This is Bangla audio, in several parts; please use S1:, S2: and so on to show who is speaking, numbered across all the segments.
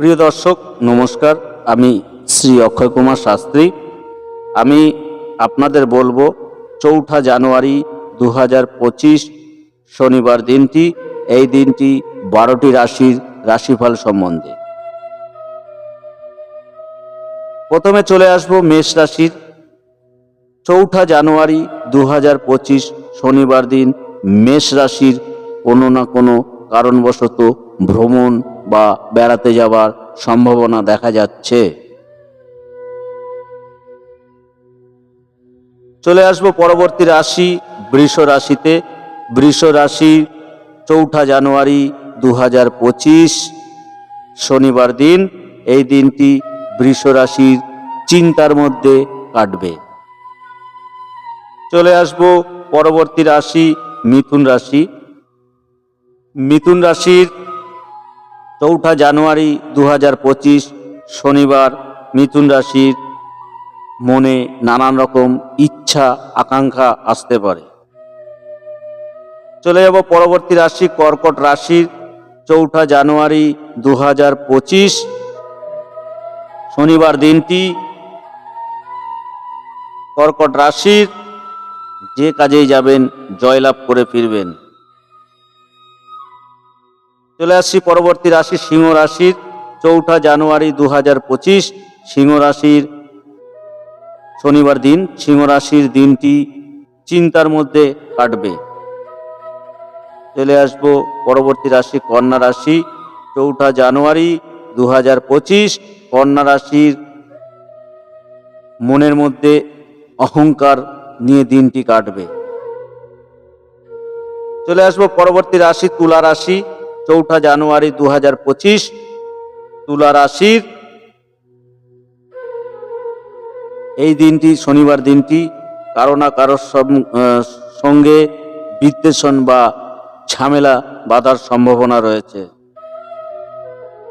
S1: প্রিয় দর্শক, নমস্কার। আমি শ্রী অক্ষয় কুমার শাস্ত্রী। আমি আপনাদের বলব, চৌঠা জানুয়ারি দু শনিবার দিনটি, এই দিনটি বারোটি রাশির রাশিফল সম্বন্ধে। প্রথমে চলে আসব মেষ রাশির। চৌঠা জানুয়ারি দু শনিবার দিন, মেষ রাশির কোনো না কোনো কারণবশত ভ্রমণ বা বেড়াতে যাওয়ার সম্ভাবনা দেখা যাচ্ছে। চলে আসব পরবর্তী রাশি, বৃষ রাশিতে। বৃষ রাশি চৌঠা জানুয়ারি দু শনিবার দিন। এই দিনটি বৃষ রাশির চিন্তার মধ্যে কাটবে। চলে আসব পরবর্তী রাশি, মিথুন রাশি। মিথুন রাশির চৌঠা জানুয়ারি দু শনিবার মিথুন রাশির মনে নানান রকম ইচ্ছা, আকাঙ্ক্ষা আসতে পারে। চলে যাব পরবর্তী রাশি, কর্কট রাশির চৌঠা জানুয়ারি দু শনিবার দিনটি কর্কট রাশির যে কাজেই যাবেন, জয়লাভ করে ফিরবেন। চলে আসছি পরবর্তী রাশি সিংহ রাশির চৌঠা জানুয়ারি দু হাজার পঁচিশ সিংহ রাশির শনিবার দিন। সিংহ রাশির দিনটি চিন্তার মধ্যে কাটবে। চলে আসব পরবর্তী রাশি কন্যা রাশি চৌঠা জানুয়ারি দু হাজার পঁচিশ কন্যা রাশির মনের মধ্যে অহংকার নিয়ে দিনটি কাটবে। চলে আসব পরবর্তী রাশি তুলা রাশি চৌঠা জানুয়ারি দু হাজার পঁচিশ, তুলা রাশির। এই দিনটি শনিবার দিনটি, কারও না কারোর সঙ্গে বিদ্বেষণ বা ঝামেলা বাধার সম্ভাবনা রয়েছে।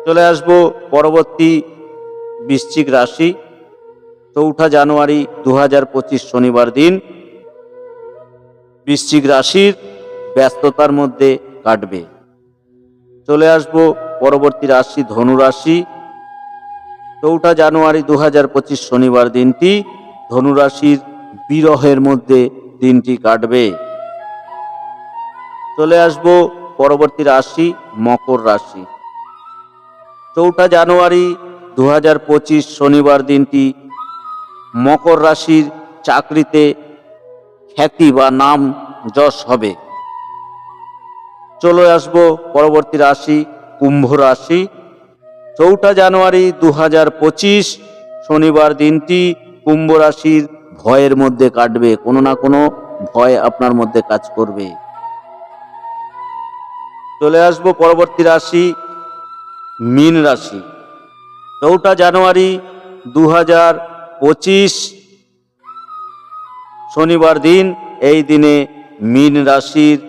S1: চলে আসব পরবর্তী বৃশ্চিক রাশি, চৌঠা জানুয়ারি দু শনিবার দিন। বৃশ্চিক রাশির ব্যস্ততার মধ্যে কাটবে। চলে আসব পরবর্তী রাশি ধনুরাশি চৌঠা জানুয়ারি দু শনিবার দিনটি ধনুরাশির বিরহের মধ্যে দিনটি কাটবে। চলে আসব পরবর্তী রাশি মকর রাশি। চৌঠা জানুয়ারি দু শনিবার দিনটি, মকর রাশির চাকরিতে খ্যাতি বা নাম যশ হবে। চলে আসব পরবর্তী রাশি, কুম্ভ রাশি। চৌঠা জানুয়ারি দু শনিবার দিনটি কুম্ভ রাশির ভয়ের মধ্যে কাটবে, কোনো না কোনো ভয় আপনার মধ্যে কাজ করবে। চলে আসব পরবর্তী রাশি, মীন রাশি। চৌঠা জানুয়ারি দু শনিবার দিন, এই দিনে মীন রাশির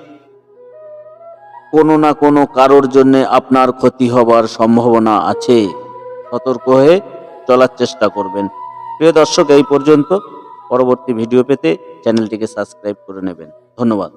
S1: কোনো না কোনো কারোর জন্যে আপনার ক্ষতি হবার সম্ভাবনা আছে। সতর্ক হয়ে চলার চেষ্টা করবেন। প্রিয় দর্শক, এই পর্যন্ত। পরবর্তী ভিডিও পেতে চ্যানেলটিকে সাবস্ক্রাইব করে নেবেন। ধন্যবাদ।